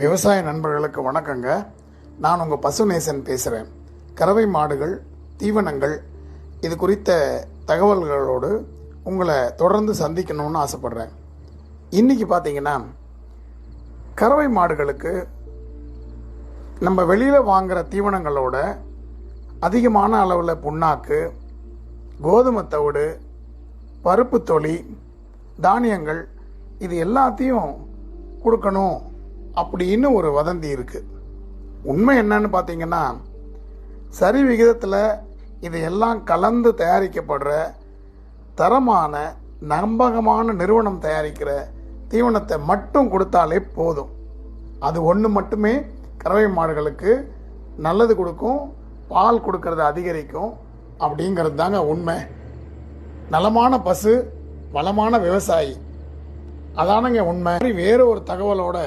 விவசாய நண்பர்களுக்கு வணக்கங்க. நான் உங்கள் பசுநேசன் பேசுகிறேன் கறவை மாடுகள் தீவனங்கள் இது குறித்த தகவல்களோடு உங்களை தொடர்ந்து சந்திக்கணும்னு ஆசைப்பட்றேன். இன்றைக்கி பார்த்தீங்கன்னா கறவை மாடுகளுக்கு நம்ம வெளியில் வாங்குகிற தீவனங்களோட அதிகமான அளவில் புண்ணாக்கு கோதுமை தவிடு பருப்பு தொலி தானியங்கள் இது எல்லாத்தையும் கொடுக்கணும். அப்படின்னு ஒரு வதந்தி இருக்குது உண்மை என்னன்னு பார்த்தீங்கன்னா சரி விகிதத்தில் இது எல்லாம் கலந்து தயாரிக்கப்படுற தரமான நம்பகமான நிறுவனம் தயாரிக்கிற தீவனத்தை மட்டும் கொடுத்தாலே போதும். அது ஒன்று மட்டுமே கறவை மாடுகளுக்கு நல்லது கொடுக்கும் பால் கொடுக்கறத அதிகரிக்கும் அப்படிங்கிறது தாங்க உண்மை. நலமான பசு வளமான விவசாயி. அதானங்க உண்மை. வேற ஒரு தகவலோட